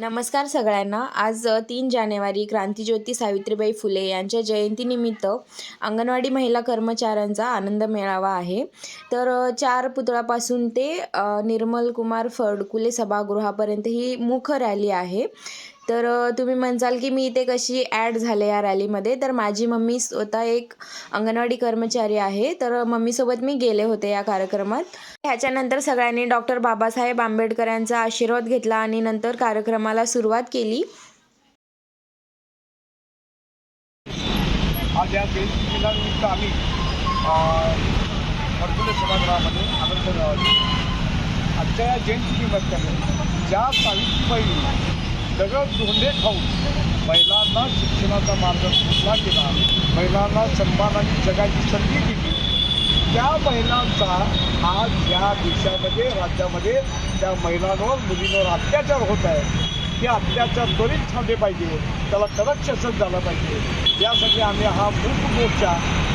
नमस्कार सगळ्यांना. आज तीन जानेवारी क्रांतीज्योती सावित्रीबाई फुले यांच्या जयंतीनिमित्त अंगणवाडी महिला कर्मचाऱ्यांचा आनंद मेळावा आहे. तर चार पुतळापासून ते निर्मल कुमार फडकुले सभागृहापर्यंत ही मुख रॅली आहे. तर तुम्ही म्हणसाल की मी इथे कशी ॲड झाले या रॅलीमध्ये. तर माझी मम्मी स्वतः एक अंगणवाडी कर्मचारी आहे. तर मम्मीसोबत मी गेले होते या कार्यक्रमात. ह्याच्यानंतर सगळ्यांनी डॉक्टर बाबासाहेब आंबेडकर यांचा आशीर्वाद घेतला आणि नंतर कार्यक्रमाला सुरुवात केली. आज या दिनानिमित्त आम्ही भरपूर सभागृहामध्ये आनंद आजच्या या जयंती निमित्ताने ज्या सावित्रीबाईंनी दगड धोंडे खाऊन महिलांना शिक्षणाचा मार्ग खुला केला? महिलांना सन्मानाची जगाची संधी दिली. त्या महिलांचा आज या देशामध्ये राज्यामध्ये त्या महिलांवर मुलींवर अत्याचार होत आहे. हे अत्याचार त्वरित थांबले पाहिजे. त्याला कडक शासन झालं पाहिजे. यासाठी आम्ही हा मूक मोर्चा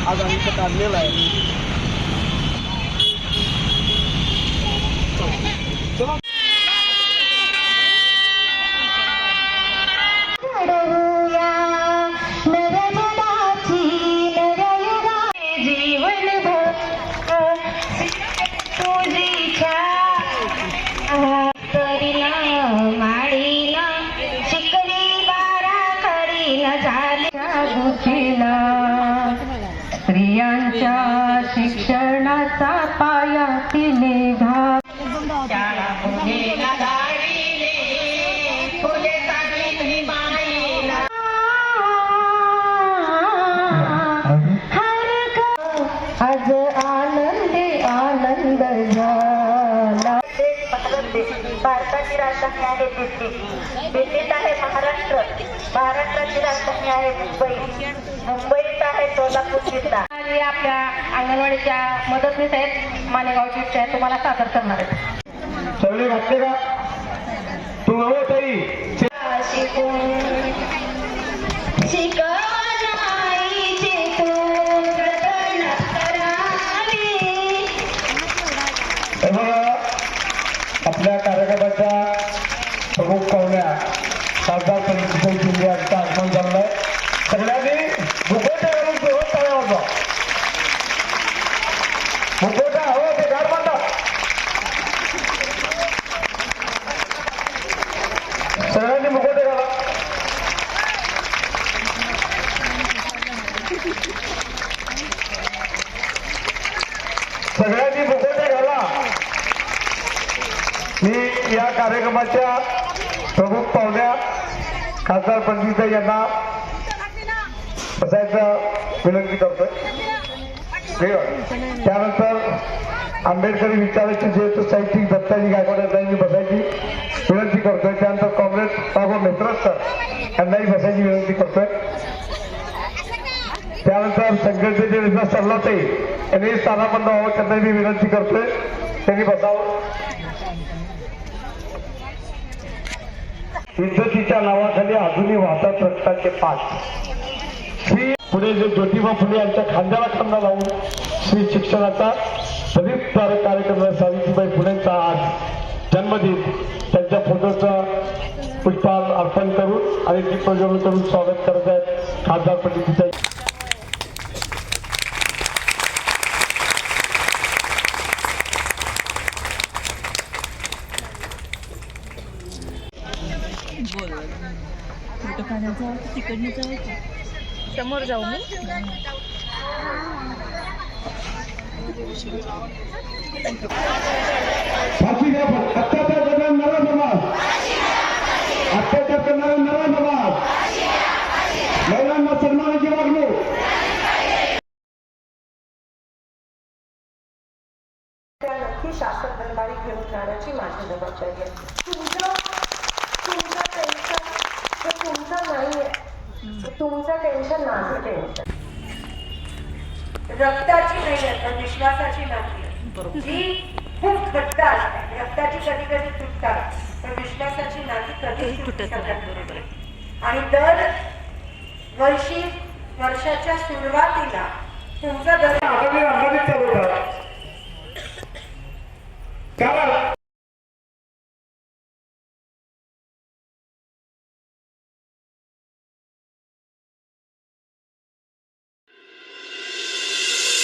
आज आम्ही काढलेला आहे. शिक्षणाचा पाया तिने घा शाळा मुलीला दाढीले फुले चालली माईला हर ग- आज आनंदी आनंद झाला. भारताची राजधानी आहे दिल्ली. दिल्लीत आहे महाराष्ट्र. महाराष्ट्राची राजधानी आहे मुंबई. मुंबईत आहे सोलापूर जिल्हा. आणि आपल्या अंगणवाडीच्या मदतनीस आहेत मालेगावची त्या तुम्हाला सादर करणार आहेत. सगळे घातले का? तू शिकून आपल्या कार्यक्रमाच्या मी या कार्यक्रमाच्या प्रमुख पाहुण्या खासदार पंडित यांना बसायचं विनंती करतोय. त्यानंतर आंबेडकरी विचाराची ज्येष्ठ साहित्यिक दत्ताजी गायकवाड यांनी बसायची विनंती करतोय. त्यानंतर काँग्रेस बाबा मेहत्रस सर यांनाही बसायची विनंती करतोय. त्यानंतर संघटनेचे विश्वास ते यांनी स्थानापन्न व्हावं त्यांनाही मी विनंती करतोय. त्यांनी बसावं. इज्जतीच्या नावाखाली अजूनही वाहतात रक्ताचे पाच श्री पुढे जे ज्योतिबा फुले यांच्या खांद्याला खांदा लावून श्री शिक्षणाचा दलित कार्यक्रम सावित्रीबाई फुलेंचा आज जन्मदिन. त्यांच्या फोटोचा पुष्पहार अर्पण करून आणि ती प्रज्वलन करून स्वागत करत आहेत खासदार पंडित समोर जाऊ मी. फाशी द्या अत्याचार करणारा नरा समाज. अत्याचार करणारा नरा समाज. महिलांना सन्मानाची वागणूक. त्या नक्की शासन दरबारी घेऊन जाण्याची माझी जबाबदारी आहे. तुमचं तुमचं हे तुमचं नाही आहे तुमचं टेन्शन माझं टेन्शन रक्ताची नाही तर विश्वासाची जी खूप घट्ट असते. रक्ताची कधी कधी तुटतात पण विश्वासाची नाती कधीच तुटत नाही. आणि दर वर्षी वर्षाच्या सुरुवातीला तुमचा दर